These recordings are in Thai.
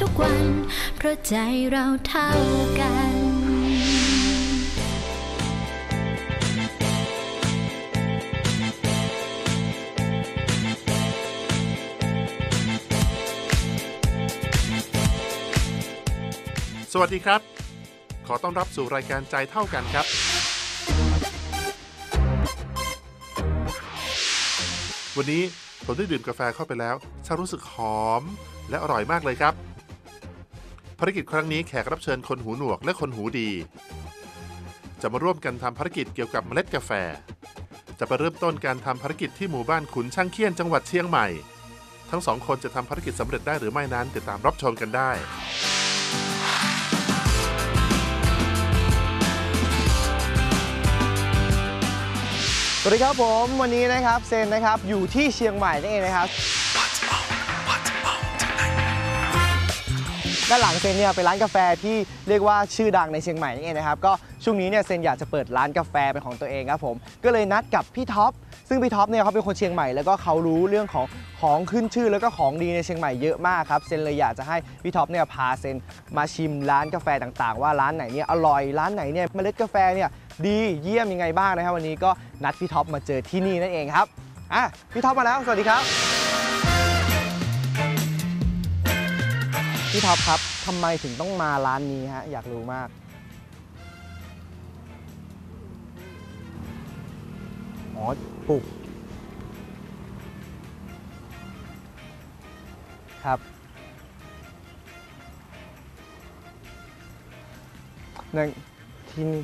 ทุกวัน เพราะใจเราเท่ากันสวัสดีครับ ขอต้อนรับสู่รายการใจเท่ากันครับ วันนี้ผมได้ดื่มกาแฟเข้าไปแล้วชารู้สึกหอมและอร่อยมากเลยครับ ภารกิจครั้งนี้แขกรับเชิญคนหูหนวกและคนหูดี จะมาร่วมกันทำภารกิจเกี่ยวกับเมล็ดกาแฟ จะไปเริ่มต้นการทำภารกิจที่หมู่บ้านขุนช่างเคียนจังหวัดเชียงใหม่ ทั้งสองคนจะทำภารกิจสำเร็จได้หรือไม่นั้นติดตามรับชมกันได้สวัสดีครับผมวันนี้นะครับเซนนะครับอยู่ที่เชียงใหม่นั่นเองนะครับ ด้านหลังเซนเนี่ยเป็นร้านกาแฟที่เรียกว่าชื่อดังในเชียงใหม่นั่เองนะครับก็ช่วงนี้เนี่ยเซนอยากจะเปิดร้านกาแฟเป็นของตัวเองครับผมก็เลยนัดกับพี่ท็อปซึ่งพี่ท็อปเนี่ยเขาเป็นคนเชียงใหม่แล้วก็เขารู้เรื่องของของขึ้นชื่อแล้วก็ของดีในเชียงใหม่เยอะมากครับเซนเลยอยากจะให้พี่ท็อปเนี่ยพาเซนมาชิมร้านกาแฟต่างๆ ว่าร้านไหนเนี่ยอร่อยร้านไหนเนี่ยเมล็ดกาแฟเนี่ยดีเยี่ยมยังไงบ้างนะครับวันนี้ก็นัดพี่ท็อปมาเจอที่นี่นั่นเองครับอะพี่ท็อปมาแล้วสวัสดีครับ พี่ท็อปครับทำไมถึงต้องมาร้านนี้ฮะอยากรู้มาก อ๋อปลูกครับ นั่นที่นี่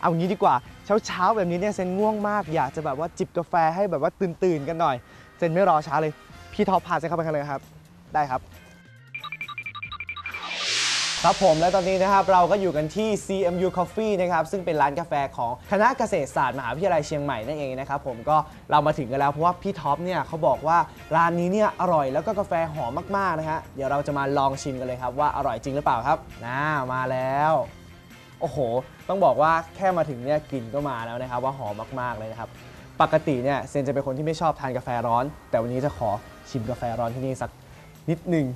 เอางี้ดีกว่า เช้าเช้าๆแบบนี้เนี่ยเซนง่วงมาก อยากจะแบบว่าจิบกาแฟให้แบบว่าตื่นตื่นๆกันหน่อย เซนไม่รอช้าเลย พี่ท็อปพาเซนเข้าไปกันเลยครับ ได้ครับ ครับผมและตอนนี้นะครับเราก็อยู่กันที่ CMU Coffee นะครับซึ่งเป็นร้านกาแฟของคณะเกษตรศาสตร์มหาวิทยาลัยเชียงใหม่นั่นเองนะครับผมก็เรามาถึงกันแล้วเพราะว่าพี่ท็อปเนี่ยเขาบอกว่าร้านนี้เนี่ยอร่อยแล้วก็กาแฟหอมมากๆนะฮะเดี๋ยวเราจะมาลองชิมกันเลยครับว่าอร่อยจริงหรือเปล่าครับน่ามาแล้ว โอ้โห ต้องบอกว่าแค่มาถึงเนี่ยกลิ่นก็มาแล้วนะครับว่าหอมมากๆเลยนะครับปกติเนี่ยเซนจะเป็นคนที่ไม่ชอบทานกาแฟร้อน แต่วันนี้จะขอชิมกาแฟร้อนที่นี่สักนิดหนึ่ง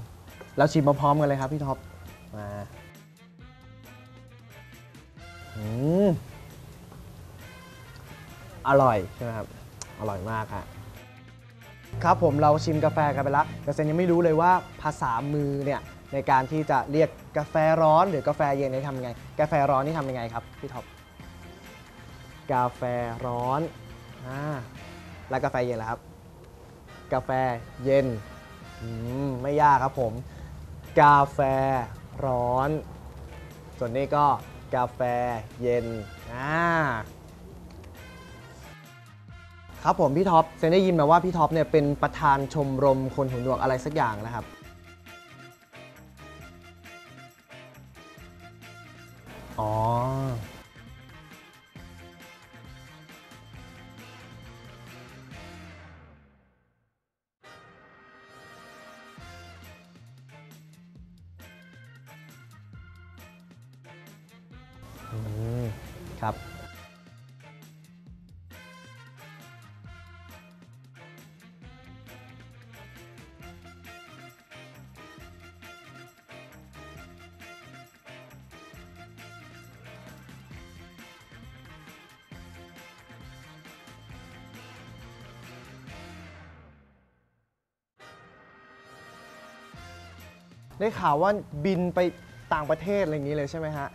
แล้วชิมพร้อมๆกันเลยครับพี่ท็อป มาอืมอร่อยใช่ไหมครับ อร่อยมากครับครับผมเราชิมกาแฟกันไปแล้วแต่เซนยังไม่รู้เลยว่าภาษามือเนี่ยในการที่จะเรียกกาแฟร้อนหรือกาแฟเย็นนี่ทำยังไง กาแฟร้อนนี่ทำยังไงครับพี่ท็อปกาแฟร้อนอ่าแล้วกาแฟเย็นล่ะครับ กาแฟเย็นอืมไม่ยากครับผม กาแฟ ร้อน ส่วนนี้ก็กาแฟเย็นอ่าครับผมพี่ท็อปเซนได้ยินมาว่าพี่ท็อปเนี่ยเป็นประธานชมรมคนหูหนวกอะไรสักอย่างนะครับ ได้ข่าวว่าบินไปต่างประเทศอะไรอย่างนี้เลยใช่ไหมฮะ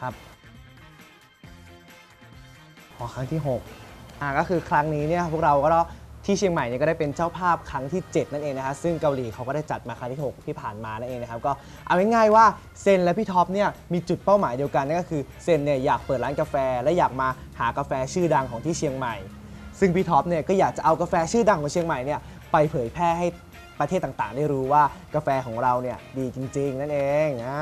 ครับพอครั้งที่ 6 อ่าก็คือครั้งนี้เนี่ยพวกเราก็ ที่เชียงใหม่เนี่ยก็ได้เป็นเจ้าภาพครั้งที่ 7 นั่นเองนะฮะซึ่งเกาหลีเขาก็ได้จัดมาครั้งที่ 6 ที่ผ่านมานั่นเองนะครับก็เอาง่ายๆว่าเซนและพี่ท็อปเนี่ยมีจุดเป้าหมายเดียวกันนั่นก็คือเซนเนี่ยอยากเปิดร้านกาแฟ และอยากมาหากาแฟชื่อดังของที่เชียงใหม่ ซึ่งพี่ท็อปเนี่ยก็อยากจะเอากาแฟชื่อดังของเชียงใหม่เนี่ยไปเผยแพร่ให้ประเทศต่างๆ ได้รู้ว่ากาแฟของเราเนี่ยดีจริง ๆ นั่นเองอ่า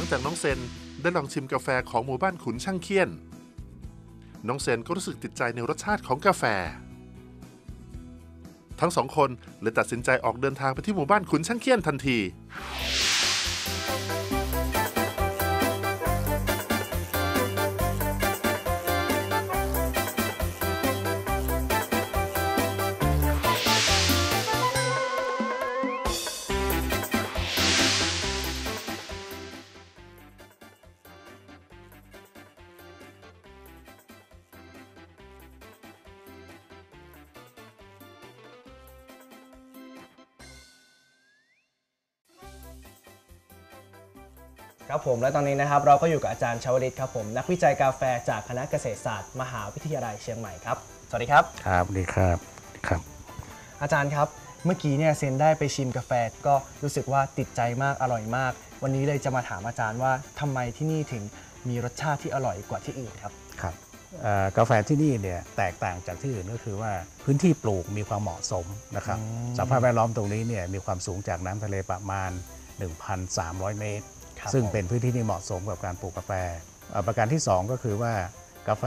ลังจากน้องเซนได้ลองชิมกาแฟของหมู่บ้านขุนช่างเคียน น้องเซนก็รู้สึกติดใจในรสชาติของกาแฟ ทั้งสองคนเลยตัดสินใจออกเดินทางไปที่หมู่บ้านขุนช่างเคียนทันที ครับผมและตอนนี้นะครับเราก็อยู่กับอาจารย์ชาวลิตครับผมนักวิจัยกาแฟจากคณะเกษตรศาสตร์มหาวิทยาลัยเชียงใหม่ครับ สวัสดีครับ ครับดีครับครับ อาจารย์ครับเมื่อกี้เนี่ยเซนได้ไปชิมกาแฟก็รู้สึกว่าติดใจมากอร่อยมาก วันนี้เลยจะมาถามอาจารย์ว่าทำไมที่นี่ถึงมีรสชาติที่อร่อยกว่าที่อื่นครับครับเอ่อกาแฟที่นี่เนี่ยแตกต่างจากที่อื่นก็คือว่าพื้นที่ปลูกมีความเหมาะสมนะครับอืมสภาพแวดล้อมตรงนี้เนี่ยมีความสูงจากน้ำทะเลประมาณ 1,300 เมตร ครับซึ่งผมเป็นพื้นที่ที่เหมาะสมกับการปลูกกาแฟเอ่อประการที่ 2 ก็คือว่ากาแฟ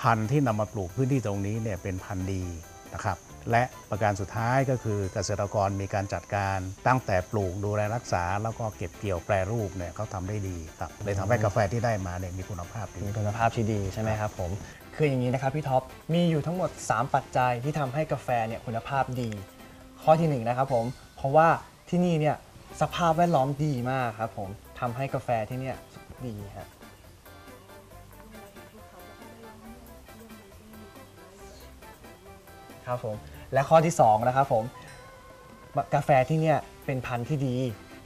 พันธุ์ที่นำมาปลูกพื้นที่ตรงนี้เนี่ยเป็นพันธุ์ดีนะครับและประการสุดท้ายก็คือเกษตรกรมีการจัดการตั้งแต่ปลูกดูแลรักษา แล้วก็เก็บเกี่ยวแปรรูปเนี่ยเขาทำได้ดีครับเลยทำให้กาแฟที่ได้มาเนี่ยมีคุณภาพดี มีคุณภาพที่ดีใช่ไหมครับผม คืออย่างนี้นะครับพี่ท็อป มีอยู่ทั้งหมด 3 ปัจจัยที่ทำให้กาแฟเนี่ยคุณภาพดี ข้อที่1นงนะครับผม เพราะว่าที่นี่เนี่ยสภาพแวดล้อมดีมากครับผม ทำให้กาแฟที่เนี่ยดีครับครับผมและข้อที่2นะครับผมกาแฟที่เนี่ยเป็นพันธุ์ที่ดี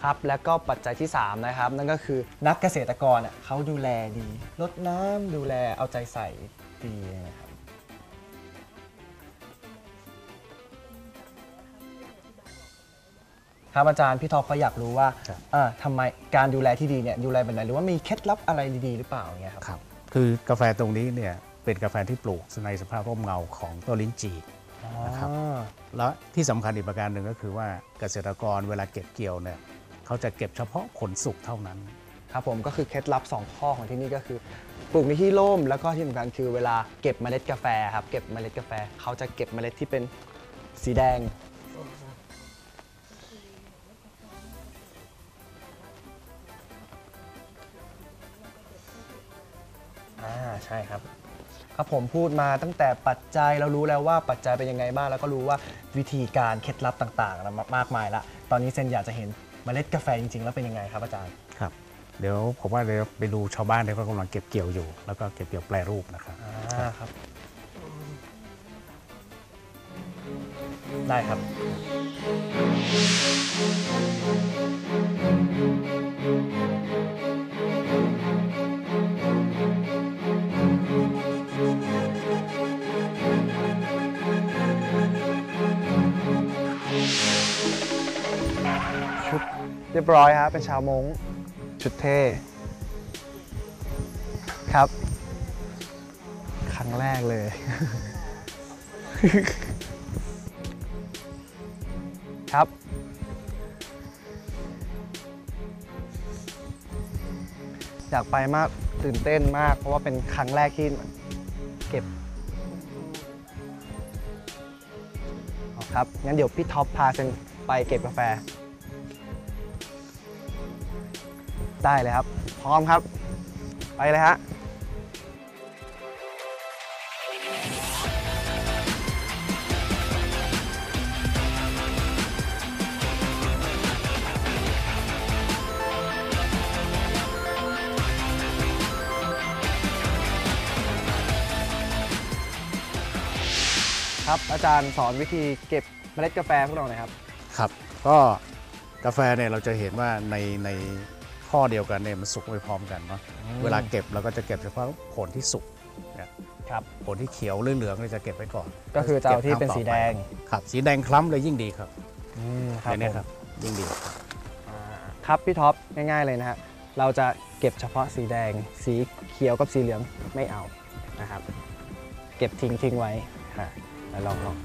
ครับแล้วก็ปัจจัยที่ 3 นะครับ นั่นก็คือนักเกษตรกรอะเขาดูแลดีรดน้ำดูแลเอาใจใส่ดีนะครับ ครับอาจารย์พี่ท็อปเขาอยากรู้ว่าครับ เอ่อทำไมการดูแลที่ดีเนี่ยดูแลแบบไหนหรือว่ามีเคล็ดลับอะไรดีๆหรือเปล่าอย่างเงี้ยครับ ครับ คือกาแฟตรงนี้เนี่ยเป็นกาแฟที่ปลูกในสภาพร่มเงาของต้นลิ้นจี่ นะครับอ๋อแล้วที่สำคัญอีกประการหนึ่งก็คือว่าเกษตรกรเวลาเก็บเกี่ยวเนี่ยเขาจะเก็บเฉพาะผลสุกเท่านั้น ครับผมก็คือเคล็ดลับ 2 ข้อของที่นี่ก็คือปลูกในที่ร่มแล้วก็ที่สำคัญคือเวลาเก็บเมล็ดกาแฟครับเก็บเมล็ดกาแฟเขาจะเก็บเมล็ดที่เป็นสีแดง ใช่ครับ ครับผมพูดมาตั้งแต่ปัจจัยเรารู้แล้วว่าปัจจัยเป็นยังไงบ้างแล้วก็รู้ว่าวิธีการเคล็ดลับต่างๆนะมากมายละตอนนี้เซนอยากจะเห็นเมล็ดกาแฟจริงๆ แล้วเป็นยังไงครับอาจารย์ครับ เดี๋ยวผมว่าเดี๋ยวไปดูชาวบ้านที่เขากำลังเก็บเกี่ยวอยู่ แล้วก็เก็บเกี่ยวแปรรูปนะครับอ่าครับ ได้ครับ เรียบร้อยครับเป็นชาวมงชุดเท่ครับ ครั้งแรกเลย ครับ อยากไปมากตื่นเต้นมาก เพราะว่าเป็นครั้งแรกที่เก็บครับงั้นเดี๋ยวพี่ท็อปพาเซนไปเก็บกาแฟ ได้เลยครับ พร้อมครับ ไปเลยฮะครับอาจารย์สอนวิธีเก็บเมล็ดกาแฟพวกเราหน่อยครับ ครับ ก็กาแฟเนี่ยเราจะเห็นว่าในใน ข้อเดียวกันเนี่ยมันสุกไม่พร้อมกันเนาะเวลาเก็บเราก็จะเก็บเฉพาะผลที่สุกเนี่ยครับผลที่เขียวหรือเหลืองเราจะเก็บไว้ก่อน ก็คือจะเอาที่เป็นสีแดงครับสีแดงคล้ำเลยยิ่งดีครับอืมครับอย่างเนี้ยผมครับยิ่งดีอ่าครับพี่ท็อปง่ายๆเลยนะฮะเราจะเก็บเฉพาะสีแดง สีเขียวกับสีเหลืองไม่เอานะครับ เก็บทิ้งทิ้งไว้ค่ะแล้วลองลอง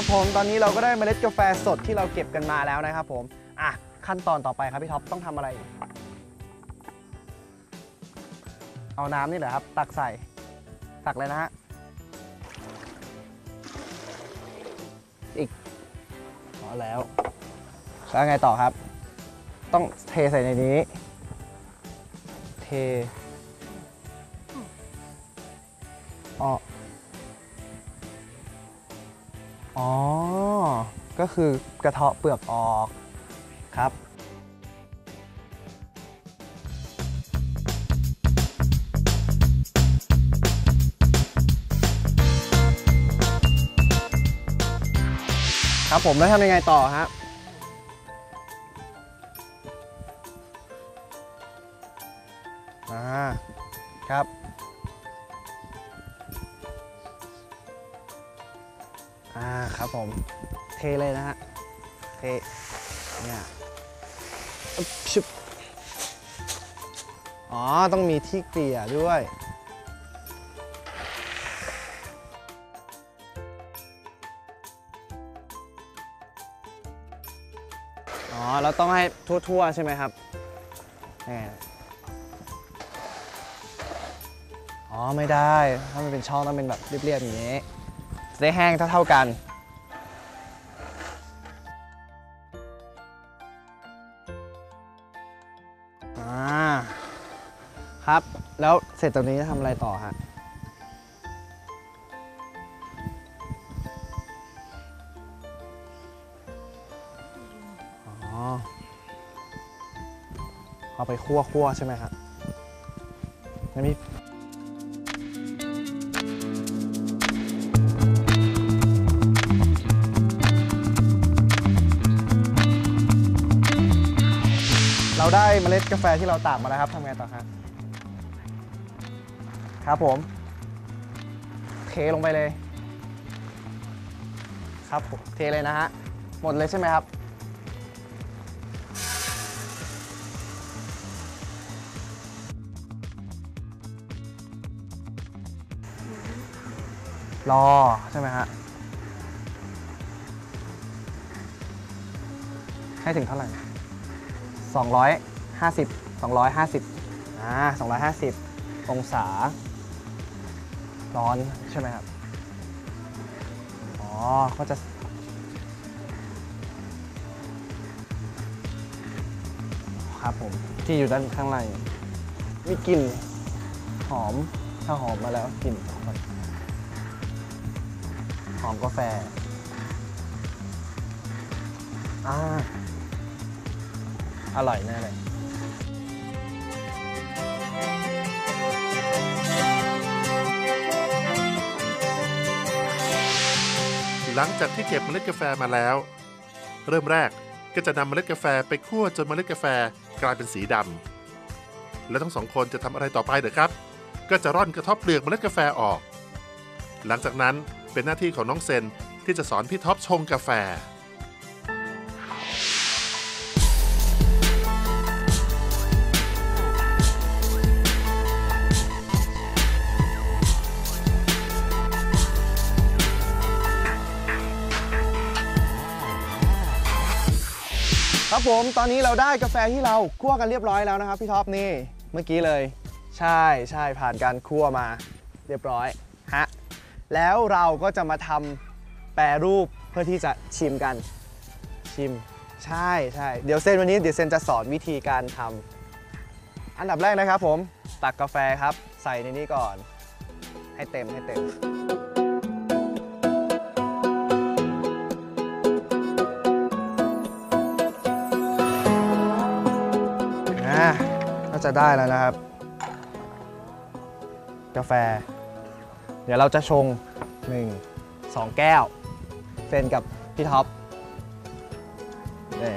ครับผมตอนนี้เราก็ได้เมล็ดกาแฟสดที่เราเก็บกันมาแล้วนะครับผมอะขั้นตอนต่อไปครับพี่ท็อปต้องทำอะไรอีกเอาน้ำนี่แหละครับ ตักใส่ตักเลยนะฮะอีกพอแล้วแล้วไงต่อครับ ต้องเทใส่ในนี้ เทอ๋อ อ๋อ ก็คือกระเทาะเปลือกออกครับ ครับผมแล้วทำยังไงต่อฮะอ่าครับ อ่าครับผมเทเลยนะฮะเทเนี่ยอึ๊บชึบอ๋อ ต้องมีที่เกลี่ยด้วยอ๋อเราต้องให้ทั่วๆ ใช่ไหมครับแหมอ๋อ ไม่ได้ ถ้ามันเป็นช่องต้องเป็นแบบเรียบๆอย่างนี้ จะได้แห้งเท่าๆกันอ่าครับ แล้วเสร็จตรงนี้จะทำอะไรต่อฮะอ๋อเอาไปคั่วคั่วๆใช่ไหมครับงั้น ดกาแฟที่เราตากมาแล้วครับทำไงต่อฮะครับผมเทลงไปเลย ครับผมเทเลยนะฮะหมดเลยใช่ไหมครับ รอใช่ไหมฮะให้ถึงเท่าไหร่ 50 250อ่า250 องศา ร้อนใช่ไหมครับ อ๋อ ก็จะ ครับผม ที่อยู่ด้านข้างใน มีกลิ่นหอม ถ้าหอมมาแล้วกลิ่นหอมกาแฟ อ่าอร่อยแน่เลย หลังจากที่เก็บเมล็ดกาแฟมาแล้ว เริ่มแรกก็จะนำเมล็ดกาแฟไปคั่วจนเมล็ดกาแฟกลายเป็นสีดำแล้วทั้งสองคนจะทำอะไรต่อไปเด้อครับ ก็จะร่อนกระทบเปลือกเมล็ดกาแฟออก หลังจากนั้นเป็นหน้าที่ของน้องเซนที่จะสอนพี่ท็อปชงกาแฟ ครับผมตอนนี้เราได้กาแฟที่เราคั่วกันเรียบร้อยแล้วนะครับพี่ท็อปนี่เมื่อกี้เลย ใช่ใช่ผ่านการคั่วมาเรียบร้อยฮะแล้วเราก็จะมาทำแปรรูปเพื่อที่จะชิมกันชิม ใช่ใช่เดี๋ยวเซนวันนี้เดี๋ยวเซนจะสอนวิธีการทำอันดับแรกนะครับผมตักกาแฟครับ ใส่ในนี้ก่อน ให้เต็มให้เต็ม จะได้แล้วนะครับ กาแฟ เดี๋ยวเราจะชง 1 2 แก้วเฟนกับพี่ท็อปนี่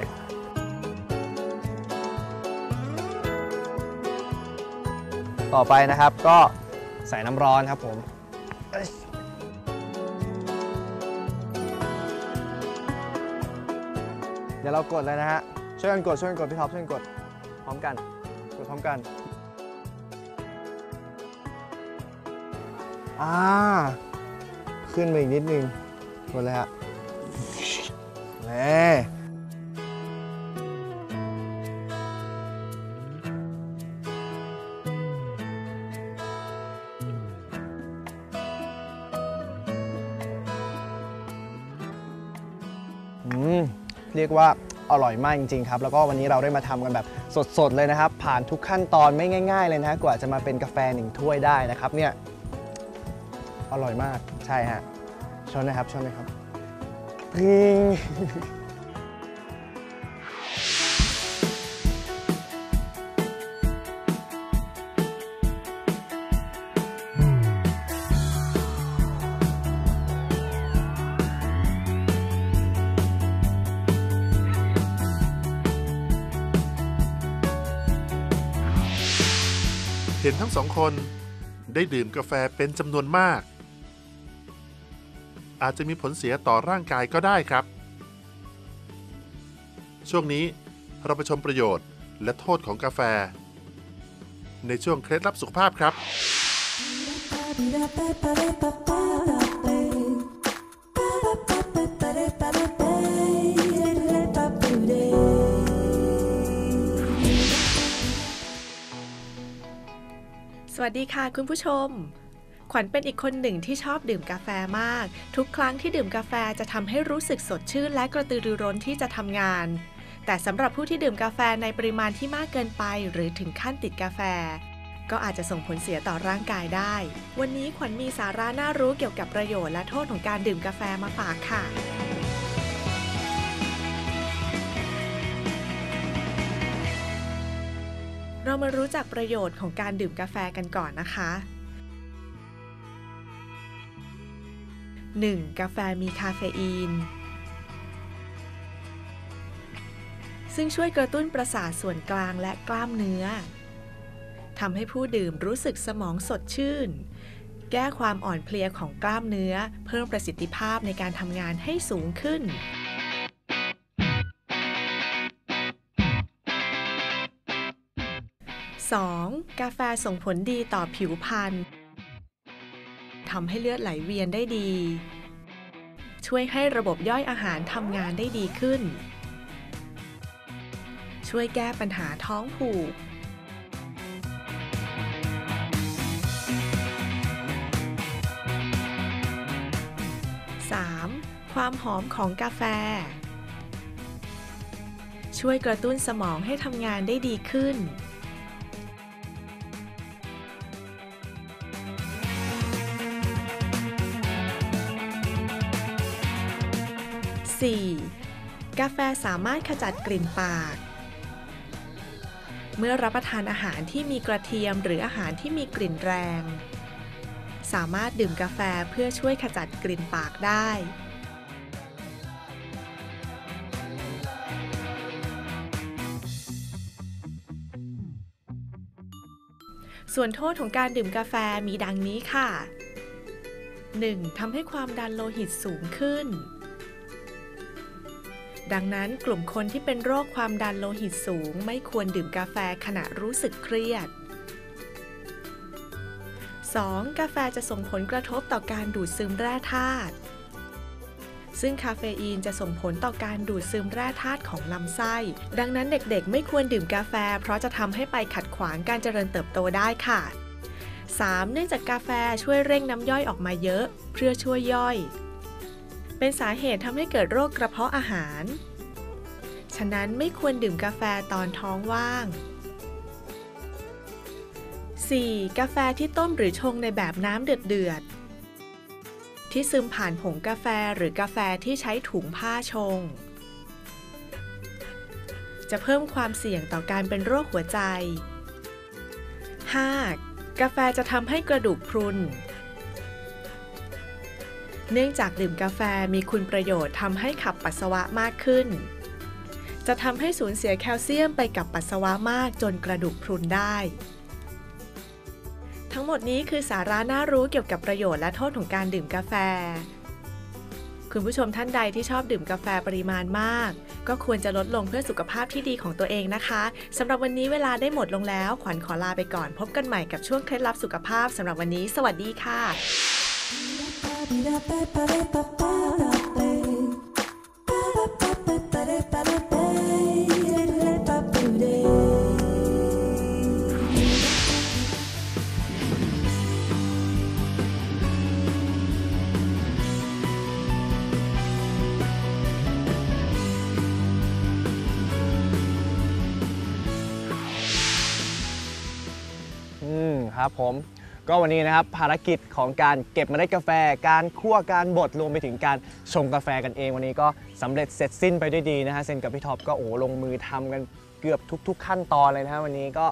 ต่อไปนะครับก็ใส่น้ำร้อนครับผมเดี๋ยวเรากดเลยนะฮะ ช่วยกันกด ช่วยกันกด พี่ท็อปช่วยกันกด พร้อมกัน ร้อมกันอ่าขึ้นมาอีกนิดนึงกดเลยฮะนี่อืมเรียกว่า อร่อยมากจริงๆครับแล้วก็วันนี้เราได้มาทำกันแบบสดๆเลยนะครับ ผ่านทุกขั้นตอนไม่ง่าย ๆ เลยนะกว่าจะมาเป็นกาแฟหนึ่งถ้วยได้นะครับเนี่ยอร่อยมากใช่ฮะชนนะครับชนนะครับพิง ทั้งสองคน ได้ดื่มกาแฟเป็นจำนวนมาก อาจจะมีผลเสียต่อร่างกายก็ได้ครับ ช่วงนี้เราไปชมประโยชน์และโทษของกาแฟ ในช่วงเคล็ดลับสุขภาพครับ วัสดีค่ะคุณผู้ชม ขวัญเป็นอีกคนหนึ่งที่ชอบดื่มกาแฟมาก ทุกครั้งที่ดื่มกาแฟจะทำให้รู้สึกสดชื่นและกระตือรือร้นที่จะทำงาน แต่สำหรับผู้ที่ดื่มกาแฟในปริมาณที่มากเกินไป หรือถึงขั้นติดกาแฟ ก็อาจจะส่งผลเสียต่อร่างกายได้ วันนี้ขวัญมีสาระน่ารู้เกี่ยวกับประโยชน์และโทษของการดื่มกาแฟมาฝากค่ะ มารู้จักประโยชน์ของการดื่มกาแฟกันก่อนนะคะ 1. กาแฟมีคาเฟอีน ซึ่งช่วยกระตุ้นประสาทส่วนกลางและกล้ามเนื้อทำให้ผู้ดื่มรู้สึกสมองสดชื่น แก้ความอ่อนเพลียของกล้ามเนื้อ เพิ่มประสิทธิภาพในการทำงานให้สูงขึ้น 2. กาแฟส่งผลดีต่อผิวพรรณทำให้เลือดไหลเวียนได้ดี ช่วยให้ระบบย่อยอาหารทำงานได้ดีขึ้น ช่วยแก้ปัญหาท้องผูก 3. ความหอมของกาแฟ ช่วยกระตุ้นสมองให้ทำงานได้ดีขึ้น 4. กาแฟสามารถขจัดกลิ่นปาก เมื่อรับประทานอาหารที่มีกระเทียมหรืออาหารที่มีกลิ่นแรง สามารถดื่มกาแฟเพื่อช่วยขจัดกลิ่นปากได้ ส่วนโทษของการดื่มกาแฟมีดังนี้ค่ะ 1. ทำให้ความดันโลหิตสูงขึ้น ดังนั้นกลุ่มคนที่เป็นโรคความดันโลหิตสูง ไม่ควรดื่มกาแฟขณะรู้สึกเครียด 2. กาแฟจะส่งผลกระทบต่อการดูดซึมแร่ธาตุซึ่งคาเฟอีนจะส่งผลต่อการดูดซึมแร่ธาตุของลำไส้ ดังนั้นเด็กๆ ไม่ควรดื่มกาแฟ เพราะจะทำให้ไปขัดขวางการเจริญเติบโตได้ค่ะ 3. เนื่องจากกาแฟช่วยเร่งน้ำย่อยออกมาเยอะ เพื่อช่วยย่อย เป็นสาเหตุทำให้เกิดโรคกระเพาะอาหาร ฉะนั้นไม่ควรดื่มกาแฟตอนท้องว่าง 4. กาแฟที่ต้มหรือชงในแบบน้ำเดือดๆ ที่ซึมผ่านผงกาแฟหรือกาแฟที่ใช้ถุงผ้าชง จะเพิ่มความเสี่ยงต่อการเป็นโรคหัวใจ 5. กาแฟจะทำให้กระดูกพรุน เนื่องจากดื่มกาแฟมีคุณประโยชน์ทำให้ขับปัสสาวะมากขึ้น จะทำให้สูญเสียแคลเซียมไปกับปัสสาวะมากจนกระดูกพรุนได้ ทั้งหมดนี้คือสาระน่ารู้เกี่ยวกับประโยชน์และโทษของการดื่มกาแฟ คุณผู้ชมท่านใดที่ชอบดื่มกาแฟปริมาณมาก ก็ควรจะลดลงเพื่อสุขภาพที่ดีของตัวเองนะคะสำหรับวันนี้เวลาได้หมดลงแล้ว ขวัญขอลาไปก่อน พบกันใหม่กับช่วงเคล็ดลับสุขภาพสำหรับวันนี้ สวัสดีค่ะ อืมครับผม ก็วันนี้นะครับภารกิจของการเก็บเมล็ดกาแฟ การคั่วการบดรวมไปถึงการชงกาแฟกันเอง วันนี้ก็สำเร็จเสร็จสิ้นไปด้วยดีนะฮะเซนกับพี่ท็อปก็โอ้ลงมือทำกันเกือบทุก ๆ ขั้นตอนเลยนะฮะวันนี้ก็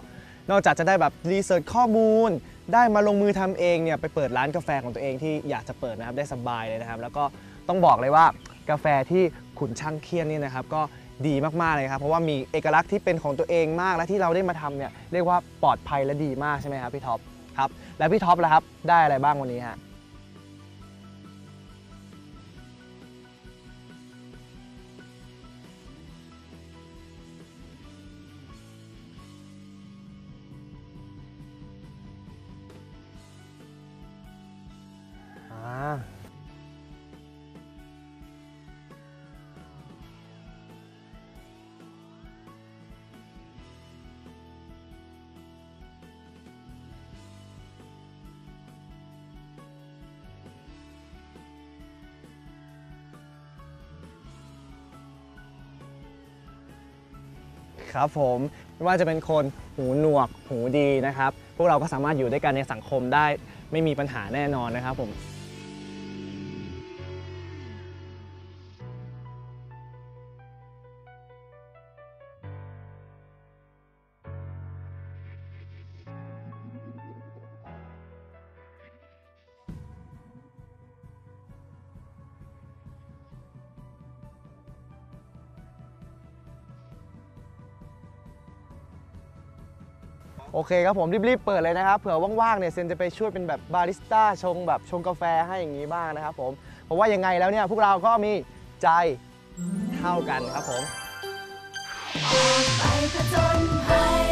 นอกจากจะได้แบบรีเสิร์ชข้อมูล ได้มาลงมือทำเองเนี่ยไปเปิดร้านกาแฟของตัวเองที่อยากจะเปิดนะครับได้สบายเลยนะครับ แล้วก็ต้องบอกเลยว่ากาแฟที่ขุนช่างเคียนนี่นะครับก็ดีมากๆเลยครับเพราะว่ามีเอกลักษณ์ที่เป็นของตัวเองมากและที่เราได้มาทำเนี่ยเรียกว่าปลอดภัยและดีมากใช่ไหมครับพี่ท็อป ครับ แล้วพี่ท็อปล่ะครับ ได้อะไรบ้างวันนี้ฮะ ครับผมไม่ว่าจะเป็นคนหูหนวกหูดีนะครับ พวกเราก็สามารถอยู่ด้วยกันในสังคมได้ ไม่มีปัญหาแน่นอนนะครับผม เคครับผมรีบๆเปิดเลยนะครับเผื่อว่างๆเนี่ยเซนจะไปช่วยเป็นแบบบาริสต้าชงแบบชงกาแฟให้อย่างนี้บ้างนะครับผมเพราะว่ายังไงแล้วเนี่ยพวกเราก็มีใจเท่ากันครับผมไปผจญภัย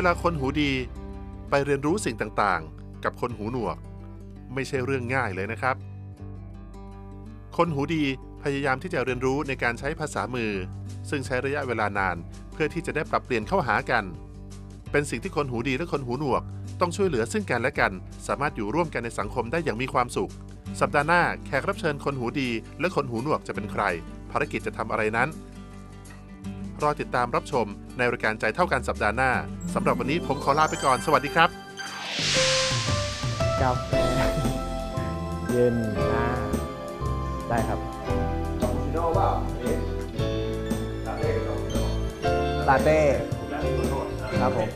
วลาคนหูดีไปเรียนรู้สิ่งต่างๆ กับคนหูหนวก ไม่ใช่เรื่องง่ายเลยนะครับ คนหูดีพยายามที่จะเรียนรู้ในการใช้ภาษามือ ซึ่งใช้ระยะเวลานาน เพื่อที่จะได้ปรับเปลี่ยนเข้าหากัน เป็นสิ่งที่คนหูดีและคนหูหนวก ต้องช่วยเหลือซึ่งกันและกัน สามารถอยู่ร่วมกันในสังคมได้อย่างมีความสุข สัปดาห์หน้าแขกรับเชิญคนหูดี และคนหูหนวกจะเป็นใคร ภารกิจจะทำอะไรนั้น รอติดตามรับชมในรายการใจเท่ากันสัปดาห์หน้าสำหรับวันนี้ผมขอลาไปก่อนสวัสดีครับ กาแฟ เย็นอ่าได้ครับลาเต้ครับผม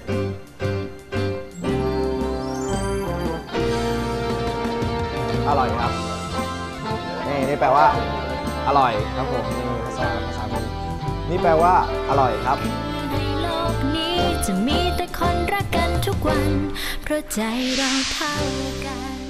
อร่อยครับ นี่นี่แปลว่า อร่อยครับผมนี่ภาษาภาษามือ นี่แปลว่า อร่อยครับ ในโลกนี้จะมีแต่คนรักกันทุกวัน เพราะใจเราเท่ากัน